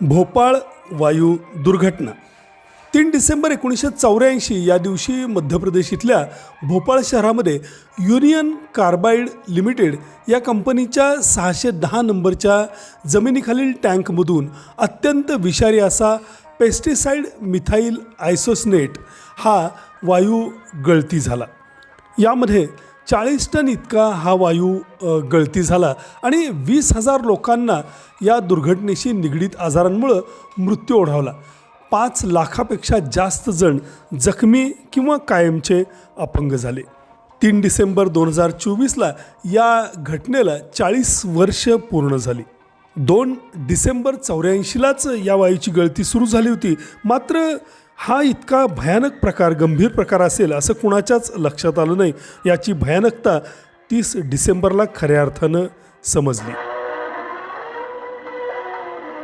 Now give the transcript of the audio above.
भोपाळ वायू दुर्घटना. तीन डिसेंबर एकोणीसशे चौऱ्याऐंशी या दिवशी मध्य प्रदेश इथल्या भोपाळ शहरामध्ये युनियन कार्बाईड लिमिटेड या कंपनीच्या सहाशे दहा नंबरच्या जमिनीखालील टँकमधून अत्यंत विषारी असा पेस्टिसाइड मिथाईल आयसोसनेट हा वायू गळती झाला. यामध्ये चाळीस टन इतका हा वायू गळती झाला आणि वीस हजार लोकांना या दुर्घटनेशी निगडीत आजारांमुळं मृत्यू ओढावला. पाच लाखापेक्षा जास्त जण जखमी किंवा कायमचे अपंग झाले. तीन डिसेंबर दोन हजार चोवीसला या घटनेला चाळीस वर्ष पूर्ण झाली. दोन डिसेंबर चौऱ्याऐंशीलाच या वायूची गळती सुरू झाली होती. मात्र हा इतका भयानक प्रकार गंभीर प्रकार असेल असं कुणाच्याच लक्षात आलं नाही. याची भयानकता तीस डिसेंबरला खऱ्या अर्थानं समजली.